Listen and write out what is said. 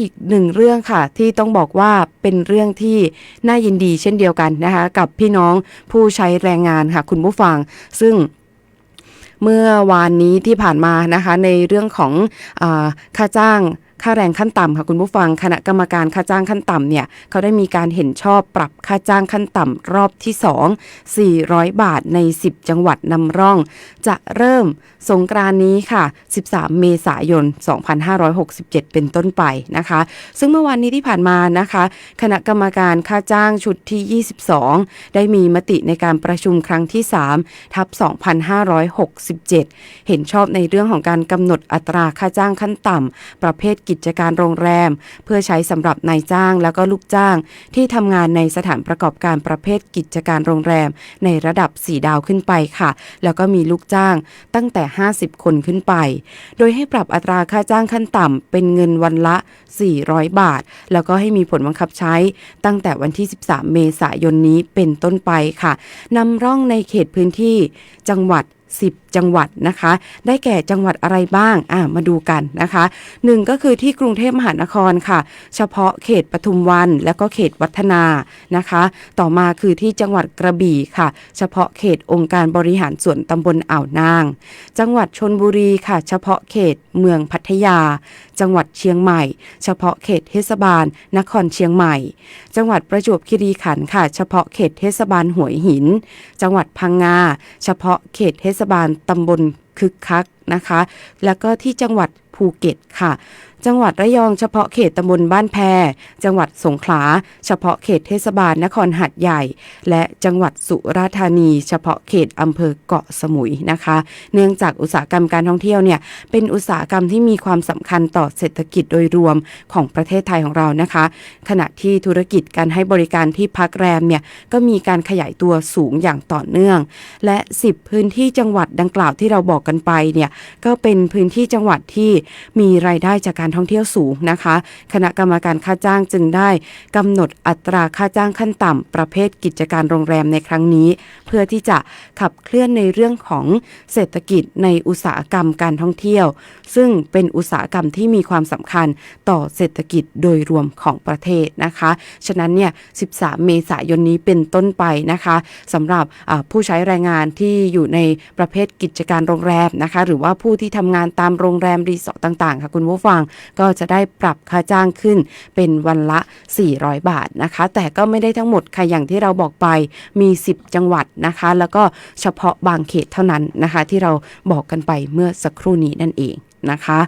อีกหนึ่งเรื่องค่ะที่ต้องบอกว่าเป็นเรื่องที่น่ายินดีเช่นเดียวกันนะคะกับพี่น้องผู้ใช้แรงงานค่ะคุณผู้ฟัง ซึ่งเมื่อวานนี้ที่ผ่านมานะคะในเรื่องของอค่าจ้าง ค่าแรงขั้นต่ำค่ะคุณผู้ฟังคณะกรรมการค่าจ้างขั้นต่ำเนี่ยเขาได้มีการเห็นชอบปรับค่าจ้างขั้นต่ำรอบที่ 2 400 บาทใน 10 จังหวัดนำร่อง จะเริ่มสงกรานนี้ค่ะ 13 เมษายน 2567 เป็นต้นไปนะคะ ซึ่งเมื่อวานนี้ที่ผ่านมานะคะ คณะกรรมการค่าจ้างชุดที่ 22 ได้มีมติในการประชุมครั้งที่ 3 ทับ 2567 เห็นชอบในเรื่องของการกำหนดอัตราค่าจ้างขั้นต่ำประเภทกิจการโรงแรม เพื่อใช้สำหรับนายจ้างแล้วก็ลูกจ้าง ที่ทำงานในสถานประกอบการประเภทกิจการโรงแรม ในระดับ 4 ดาวขึ้นไปค่ะ แล้วก็มีลูกจ้างตั้งแต่ 50 คนขึ้นไป โดยให้ปรับอัตราค่าจ้างขั้นต่ำเป็นเงินวันละ 400 บาท แล้วก็ให้มีผลบังคับใช้ตั้งแต่วันที่ 13 เมษายนนี้เป็นต้นไปค่ะนำร่องในเขตพื้นที่จังหวัด 10 จังหวัดนะคะ ได้แก่จังหวัดอะไรบ้างอะมาดูกันนะคะหนึ่งก็คือที่กรุงเทพมหานครค่ะ เฉพาะเขตปทุมวัน และก็เขตวัฒนานะคะ ต่อมาคือที่จังหวัดกระบี่ค่ะ เฉพาะเขตองค์การบริหารส่วนตำบลอ่าวนาง จังหวัดชนบุรีค่ะ เฉพาะเขตเมืองพัทยา จังหวัดเชียงใหม่ เฉพาะเขตเทศบาล นครเชียงใหม่ จังหวัดประจวบคีรีขันธ์ค่ะ เฉพาะเขตเทศบาลหัวหิน จังหวัดพังงา เฉพาะเขตเทศบาลตำบลคึกคักนะคะ แล้วก็ที่จังหวัด ภูเก็ตค่ะ จังหวัดระยองเฉพาะเขตตำบลบ้านแพ จังหวัดสงขลา เฉพาะเขตเทศบาลนครหัดใหญ่ และจังหวัดสุราษฎร์ธานี เฉพาะเขตอำเภอเกาะสมุยนะคะ เนื่องจากอุตสาหกรรมการท่องเที่ยวเนี่ยเป็นอุตสาหกรรมที่มีความสำคัญต่อเศรษฐกิจโดยรวมของประเทศไทยของเรานะคะ ขณะที่ธุรกิจการให้บริการที่พักแรมเนี่ยก็มีการขยายตัวสูงอย่างต่อเนื่อง และ 10 พื้นที่จังหวัดดังกล่าวที่เราบอกกันไปเนี่ยก็เป็นพื้นที่จังหวัดที่มีรายได้จากการท่องเที่ยวสูงนะคะ คณะกรรมการค่าจ้างจึงได้กำหนดอัตราค่าจ้างขั้นต่ำประเภทกิจการโรงแรมในครั้งนี้ เพื่อที่จะขับเคลื่อนในเรื่องของเศรษฐกิจในอุตสาหกรรมการท่องเที่ยว ซึ่งเป็นอุตสาหกรรมที่มีความสำคัญต่อเศรษฐกิจโดยรวมของประเทศนะคะ ฉะนั้นเนี่ย 13 เมษายนนี้เป็นต้นไปนะคะสำหรับผู้ใช้แรงงานที่อยู่ในประเภทกิจการโรงแรมนะคะ หรือว่าผู้ที่ทำงานตามโรงแรมรีสต่างๆ ค่ะคุณผู้ฟังก็จะได้ปรับค่าจ้างขึ้นเป็นวันละ 400 บาทนะคะ แต่ก็ไม่ได้ทั้งหมดค่ะอย่างที่เราบอกไปมี 10 จังหวัดนะคะ แล้วก็เฉพาะบางเขตเท่านั้นนะคะ ที่เราบอกกันไปเมื่อสักครู่นี้นั่นเองนะคะ